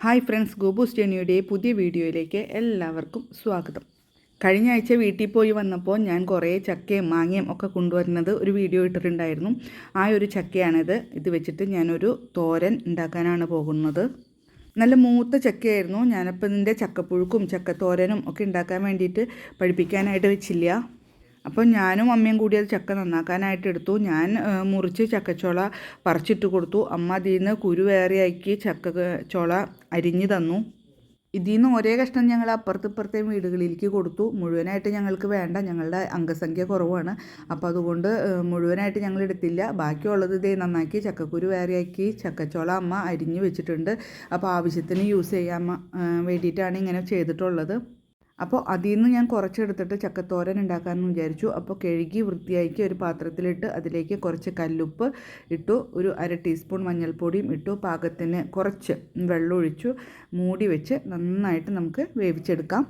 Hi friends Gopu സ്റ്റേണിയുടെ പുതിയ വീഡിയോയിലേക്ക് എല്ലാവർക്കും സ്വാഗതം. കഴിഞ്ഞ ആഴ്ച വീട്ടിൽ പോയി വന്നപ്പോൾ ഞാൻ കുറേ ചക്കയും മാങ്ങയും ഒക്കെ കൊണ്ടുവരുന്നത് ഒരു വീഡിയോ ഇട്ടിട്ടുണ്ടായിരുന്നു. ആ ഒരു ചക്കയാണിത്. ഇത് വെച്ചിട്ട് ഞാനൊരു തോരൻ ഉണ്ടാക്കാനാണ് പോകുന്നത്. നല്ല മൂത്ത ചക്കയായിരുന്നു. ഞാനപ്പോൾ ഇതിന്റെ ചക്കപ്പുഴുക്കും ചക്കത്തോരനും ഒക്കെ ഉണ്ടാക്കാൻ വേണ്ടിയിട്ട് പഠിപ്പിക്കാനായിട്ട് വെച്ചില്ല. അപ്പോൾ ഞാനും അമ്മയും കൂടി അത് ചക്ക നന്നാക്കാനായിട്ട് എടുത്തു. ഞാൻ മുറിച്ച് ചക്കച്ചോള പറിച്ചിട്ട് കൊടുത്തു. അമ്മ അതിൽ നിന്ന് കുരു വേറെയാക്കി ചക്ക ചോള അരിഞ്ഞു തന്നു. ഇതിൽ നിന്ന് ഒരേ കഷ്ണം ഞങ്ങൾ അപ്പുറത്ത് ഇപ്പുറത്തെ വീടുകളിലേക്ക് കൊടുത്തു. മുഴുവനായിട്ട് ഞങ്ങൾക്ക് വേണ്ട. ഞങ്ങളുടെ അംഗസംഖ്യ കുറവാണ്. അപ്പോൾ അതുകൊണ്ട് മുഴുവനായിട്ട് ഞങ്ങൾ എടുത്തില്ല. ബാക്കിയുള്ളത് ഇതേ നന്നാക്കി ചക്കക്കുരു വേറെയാക്കി ചക്കച്ചോള അമ്മ അരിഞ്ഞു വെച്ചിട്ടുണ്ട്. അപ്പോൾ ആവശ്യത്തിന് യൂസ് ചെയ്യാൻ വേണ്ടിയിട്ടാണ് ഇങ്ങനെ ചെയ്തിട്ടുള്ളത്. അപ്പോൾ അതിൽ നിന്ന് ഞാൻ കുറച്ചെടുത്തിട്ട് ചക്കത്തോരൻ ഉണ്ടാക്കാമെന്ന് വിചാരിച്ചു. അപ്പോൾ കഴുകി വൃത്തിയാക്കി ഒരു പാത്രത്തിലിട്ട് അതിലേക്ക് കുറച്ച് കല്ലുപ്പ് ഇട്ടു ഒരു അര ടീസ്പൂൺ മഞ്ഞൾപ്പൊടിയും ഇട്ടു പാകത്തിന് കുറച്ച് വെള്ളം ഒഴിച്ചു മൂടി വെച്ച് നന്നായിട്ട് നമുക്ക് വേവിച്ചെടുക്കാം.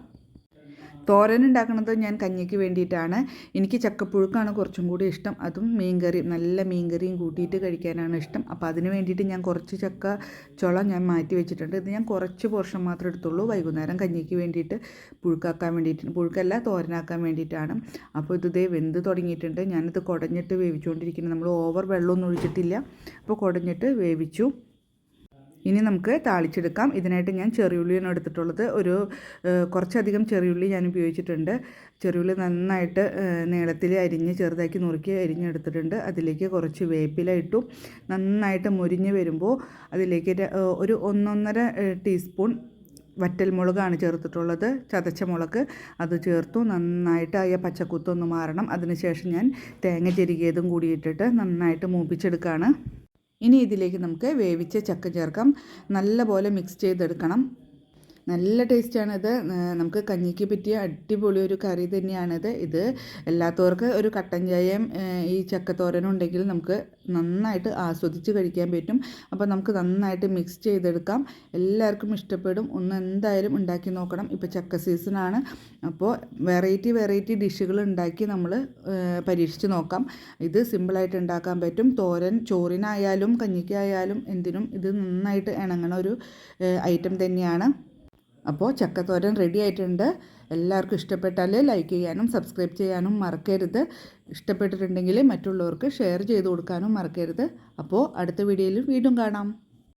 തോരൻ ഉണ്ടാക്കുന്നത് ഞാൻ കഞ്ഞിക്ക് വേണ്ടിയിട്ടാണ്. എനിക്ക് ചക്കപ്പുഴുക്കാണ് കുറച്ചും കൂടി ഇഷ്ടം. അതും മീൻകറി നല്ല മീൻകറിയും കൂട്ടിയിട്ട് കഴിക്കാനാണ് ഇഷ്ടം. അപ്പോൾ അതിന് വേണ്ടിയിട്ട് ഞാൻ കുറച്ച് ചക്ക ചുള ഞാൻ മാറ്റി വെച്ചിട്ടുണ്ട്. ഇത് ഞാൻ കുറച്ച് പോർഷൻ മാത്രം എടുത്തുള്ളൂ. വൈകുന്നേരം കഞ്ഞിക്ക് വേണ്ടിയിട്ട് പുഴുക്കാക്കാൻ വേണ്ടിയിട്ട് പുഴുക്കല്ല തോരനാക്കാൻ വേണ്ടിയിട്ടാണ്. അപ്പോൾ ഇത് ഇതേ വെന്ത് തുടങ്ങിയിട്ടുണ്ട്. ഞാനിത് കുടഞ്ഞിട്ട് വേവിച്ചുകൊണ്ടിരിക്കുന്നത് നമ്മൾ ഓവർ വെള്ളമൊന്നും ഒഴിച്ചിട്ടില്ല. അപ്പോൾ കുടഞ്ഞിട്ട് വേവിച്ചു. ഇനി നമുക്ക് താളിച്ചെടുക്കാം. ഇതിനായിട്ട് ഞാൻ ചെറിയുള്ളിയാണ് എടുത്തിട്ടുള്ളത്. ഒരു കുറച്ചധികം ചെറിയുള്ളി ഞാൻ ഉപയോഗിച്ചിട്ടുണ്ട്. ചെറിയുള്ളി നന്നായിട്ട് നീളത്തിൽ അരിഞ്ഞ് ചെറുതാക്കി നുറുക്കി അരിഞ്ഞെടുത്തിട്ടുണ്ട്. അതിലേക്ക് കുറച്ച് വേപ്പില ഇട്ടു. നന്നായിട്ട് മുരിഞ്ഞ് വരുമ്പോൾ അതിലേക്ക് ഒരു ഒന്നൊന്നര ടീസ്പൂൺ വറ്റൽമുളകാണ് ചേർത്തിട്ടുള്ളത്. ചതച്ച മുളക് അത് ചേർത്തു. നന്നായിട്ട് ആ പച്ചക്കുത്തൊന്ന് മാറണം. അതിനുശേഷം ഞാൻ തേങ്ങ ചെരുകിയതും കൂടി ഇട്ടിട്ട് നന്നായിട്ട് മൂപ്പിച്ചെടുക്കുകയാണ് ഇനി ഇതിലേക്ക് നമുക്ക് വേവിച്ച ചക്ക ചേർക്കാം. നല്ലപോലെ മിക്സ് ചെയ്തെടുക്കണം. നല്ല ടേസ്റ്റാണ് ഇത് നമുക്ക് കഞ്ഞിക്ക് പറ്റിയ അടിപൊളി ഒരു കറി തന്നെയാണിത്. ഇത് എല്ലാത്തവർക്ക് ഒരു കട്ടൻ ചായയും ഈ ചക്കത്തോരനും ഉണ്ടെങ്കിൽ നമുക്ക് നന്നായിട്ട് ആസ്വദിച്ച് കഴിക്കാൻ പറ്റും. അപ്പോൾ നമുക്ക് നന്നായിട്ട് മിക്സ് ചെയ്തെടുക്കാം. എല്ലാവർക്കും ഇഷ്ടപ്പെടും. ഒന്ന് എന്തായാലും ഉണ്ടാക്കി നോക്കണം. ഇപ്പോൾ ചക്ക സീസണാണ് അപ്പോൾ വെറൈറ്റി വെറൈറ്റി ഡിഷുകൾ ഉണ്ടാക്കി നമ്മൾ പരീക്ഷിച്ച് നോക്കാം. ഇത് സിമ്പിളായിട്ട് ഉണ്ടാക്കാൻ പറ്റും. തോരൻ ചോറിനായാലും കഞ്ഞിക്കായാലും എന്തിനും ഇത് നന്നായിട്ട് ഇണങ്ങണ ഒരു ഐറ്റം തന്നെയാണ്. അപ്പോൾ ചക്കത്തോരൻ റെഡി ആയിട്ടുണ്ട്. എല്ലാവർക്കും ഇഷ്ടപ്പെട്ടാൽ ലൈക്ക് ചെയ്യാനും സബ്സ്ക്രൈബ് ചെയ്യാനും മറക്കരുത്. ഇഷ്ടപ്പെട്ടിട്ടുണ്ടെങ്കിൽ മറ്റുള്ളവർക്ക് ഷെയർ ചെയ്ത് കൊടുക്കാനും മറക്കരുത്. അപ്പോൾ അടുത്ത വീഡിയോയിൽ വീണ്ടും കാണാം.